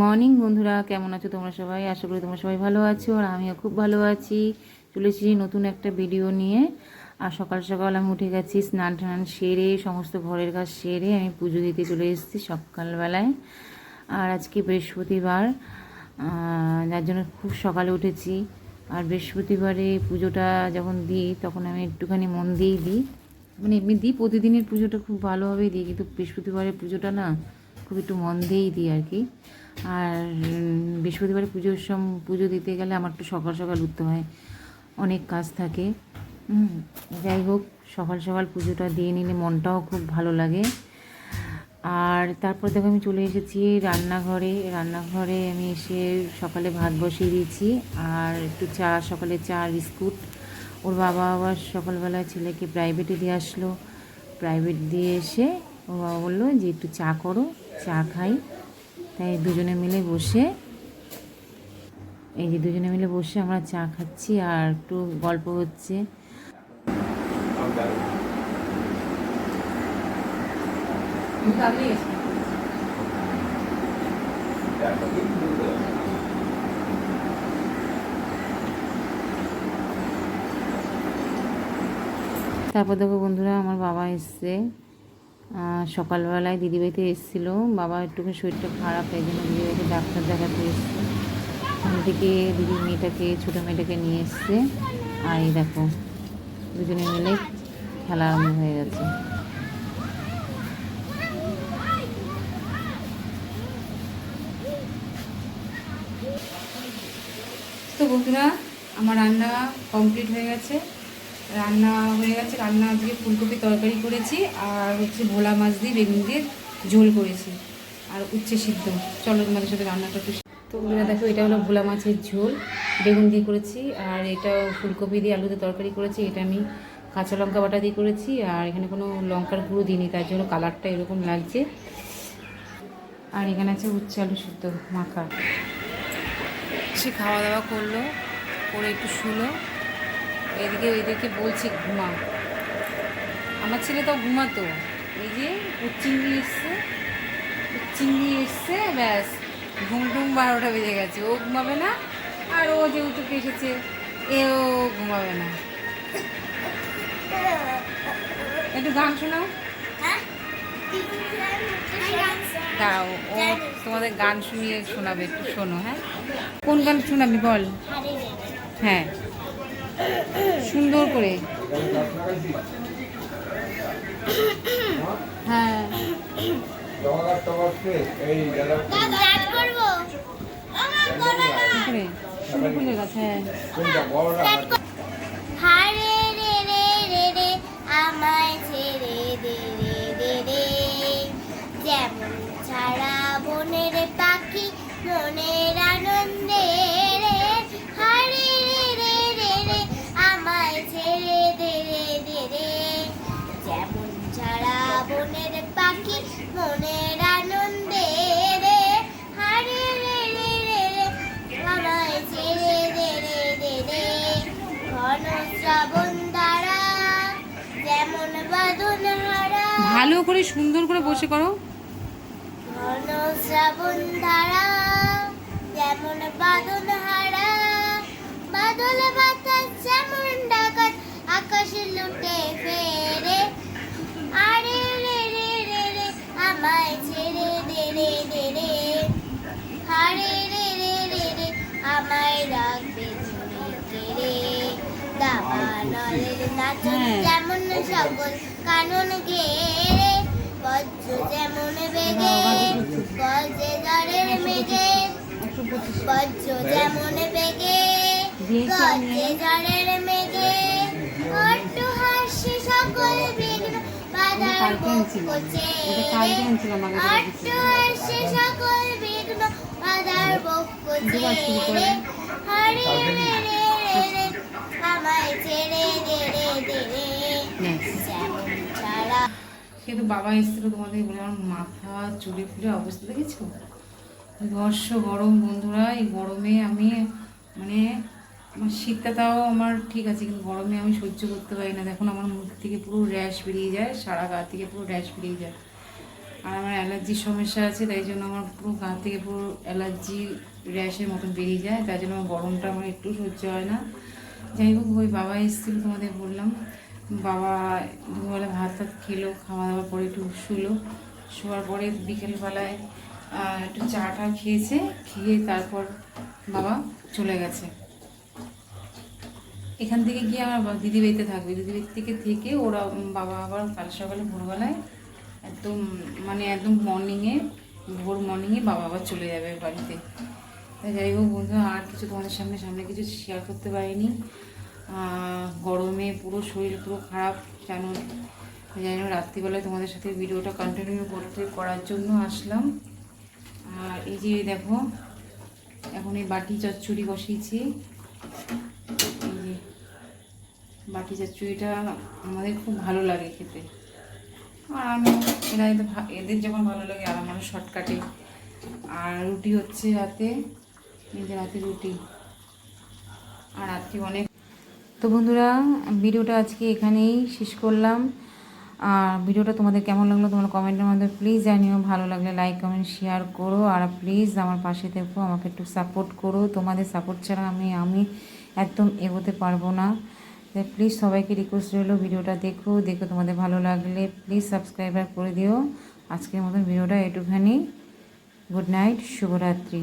Morning বন্ধুরা, কেমন আছো তোমরা সবাই? আশা করি তোমরা সবাই ভালো আছো আর আমিও খুব ভালো আছি। চলে এসেছি নতুন একটা ভিডিও নিয়ে। আর সকাল সকাল আমি উঠে গেছি, স্নান টান সেরে, সমস্ত ঘরের কাজ সেরে আমি পুজো দিতে চলে এসেছি সকালবেলায়। আর আজকে বৃহস্পতিবার যার জন্য খুব সকালে উঠেছি। আর বৃহস্পতিবারে পুজোটা যখন দিই, তখন আমি একটুখানি মন দিয়েই দিই। মানে এমনি দিই, প্রতিদিনের পুজোটা খুব ভালোভাবেই দিই, কিন্তু বৃহস্পতিবারের পুজোটা না খুব একটু মন দিয়েই দিই আর কি। আর বৃহস্পতিবারে পুজোর সম, পুজো দিতে গেলে আমার একটু সকাল সকাল উঠতে হয়। অনেক কাজ থাকে। যাই হোক, সকাল সকাল পুজোটা দিয়ে নিলে মনটাও খুব ভালো লাগে। আর তারপর দেখো আমি চলে এসেছি রান্নাঘরে। রান্নাঘরে আমি এসে সকালে ভাত বসিয়ে দিয়েছি। আর একটু চা, সকালে চা, বিস্কুট। ওর বাবা আবার সকালবেলা ছেলেকে প্রাইভেটে দিয়ে আসলো। প্রাইভেট দিয়ে এসে ওর বাবা বলল যে, একটু চা করো। চা খাই। তাই দুজনে মিলে বসে, এই যে দুজনে মিলে বসে আমরা চা খাচ্ছি আর একটু গল্প হচ্ছে। তারপর দেখো বন্ধুরা, আমার বাবা এসছে। সকালবেলায় দিদিবাড়িতে এসেছিল। বাবা একটুখানি শরীরটা খারাপ এই জন্য দিদিবাড়িতে ডাক্তার দেখাতে এসছে। ওখান থেকে দিদি মেয়েটাকে, ছোটো মেয়েটাকে নিয়ে এসছে। আর এই দেখো, দুজনে মিলে খেলা আরম্ভ হয়ে গেছে। তো বন্ধুরা, আমার রান্না কমপ্লিট হয়ে গেছে। রান্না হয়ে গেছে, রান্না আজকে ফুলকপি তরকারি করেছি আর হচ্ছে ভোলা মাছ দিয়ে বেগুন দিয়ে ঝোল করেছি আর উচ্ছে সিদ্ধ। চলো তোমাদের সাথে রান্নাটা একটু তো বন্ধুরা দেখো, এটা হলো ভোলা মাছের ঝোল। বেগুন দিয়ে করেছি আর এটা ফুলকপি দিয়ে আলুতে তরকারি করেছি। এটা আমি কাঁচা লঙ্কা বাটা দিয়ে করেছি আর এখানে কোনো লঙ্কার গুঁড়ো দিইনি, তার জন্য কালারটা এরকম লাগছে। আর এখানে আছে উচ্ছে আলু সিদ্ধ, মাখা। সে খাওয়া দাওয়া করল, করে একটু শুলো। এদিকে ওইদিকে বলছি ঘুমা। আমার ছেলে তো ঘুমাতো। এই যে চিংড়ি এসছে চিংড়ি এসছে ব্যাস ঘুম ঘুম বারোটা বেজে গেছে। ও ঘুমাবে না আর ও যেহেতু এসেছে এও ঘুমাবে না। একটু গান শোনাও। দাও ও তোমাদের গান শুনিয়ে শোনাবে একটু শোনো হ্যাঁ? কোন গান শোনাবি বল? হ্যাঁ। সুন্দর করে হ্যাঁ হ্যাঁ আমায় বনের পাখি মনের আনন্দে রে হারে রে রে রে রে আমায় ছেড়ে দে রে দে রে ঘন শ্রাবণ দ্বারা যেমন বাঁধন হারা। ভালো করে সুন্দর করে বসে করো। ঘন শ্রাবণ ধারা যেমন বাদল হারা আমায় রাখবে ঝুড়ি কেড়ে দাবানলের নাচন হ্যাঁ। যেমন সকল কানন ঘেরে বজ্র যেমন বেগে বজ্রে দরের মেঘে বজ্র যেমন বেগে গজে জলের মেঘে কালকে। এটা কালকে আগে কিন্তু বাবা এসেছিল তোমাদের বলে আমার মাথা, চুলে ফুলে অবস্থা দেখেছ বর্ষ গরম বন্ধুরা, এই গরমে আমি মানে আমার শীতটা তাও আমার ঠিক আছে, কিন্তু গরমে আমি সহ্য করতে পারি না। দেখুন, আমার মুখ থেকে পুরো র্যাশ বেরিয়ে যায়, সারা গা থেকে পুরো র্যাশ বেরিয়ে যায়। আর আমার অ্যালার্জির সমস্যা আছে, তাই জন্য আমার পুরো গা থেকে পুরো অ্যালার্জি র্যাশের মতন বেরিয়ে যায়। তাই জন্য আমার গরমটা আমার একটু সহ্য হয় না। যাই হোক, ওই বাবা এসেছিল তোমাদের বললাম। বাবা দুপুরবেলা ভাত টাত খেলো, খাওয়া দাওয়ার পরে একটু শুলো। শোয়ার পরে বিকেলবেলায় একটু চা টা খেয়েছে, খেয়ে তারপর বাবা চলে গেছে। এখান থেকে গিয়ে আমার দিদি বাড়িতে থাকবে। দিদি বাড়ি থেকে থেকে ওরা বাবা আবার কাল সকালে ভোরবেলায় একদম মানে একদম মর্নিংয়ে ভোর মর্নিংয়ে বাবা আবার চলে যাবে বাড়িতে। তাই যাই হোক বন্ধু, আর কিছু তোমাদের সামনে সামনে কিছু শেয়ার করতে পারিনি। গরমে পুরো শরীর পুরো খারাপ, জানো? যাই হোক, রাত্রিবেলায় তোমাদের সাথে ভিডিওটা কন্টিনিউ করতে, করার জন্য আসলাম। আর এই যে দেখো, এখন এই বাটি চচ্চড়ি বসিয়েছি। বাটি চচ্চড়িটা আমাদের খুব ভালো লাগে খেতে। আর আমি এরা এদের যখন ভালো লাগে, আর আমার শর্টকাটে আর রুটি হচ্ছে রাতে যে রাতে রুটি। আর রাত্রি অনেক তো বন্ধুরা, ভিডিওটা আজকে এখানেই শেষ করলাম। আর ভিডিওটা তোমাদের কেমন লাগল তোমরা কমেন্টের মধ্যে প্লিজ জানিও। ভালো লাগলে লাইক কমেন্ট শেয়ার করো। আর প্লিজ আমার পাশে থেকো, আমাকে একটু সাপোর্ট করো। তোমাদের সাপোর্ট ছাড়া আমি আমি একদম এগোতে পারব না। তাই প্লিজ সবাইকে রিকোয়েস্ট রইল ভিডিওটা দেখো দেখো তোমাদের ভালো লাগলে প্লিজ সাবস্ক্রাইবার করে দিও। আজকের মতন ভিডিওটা এটুখানি। গুড নাইট শুভরাত্রি।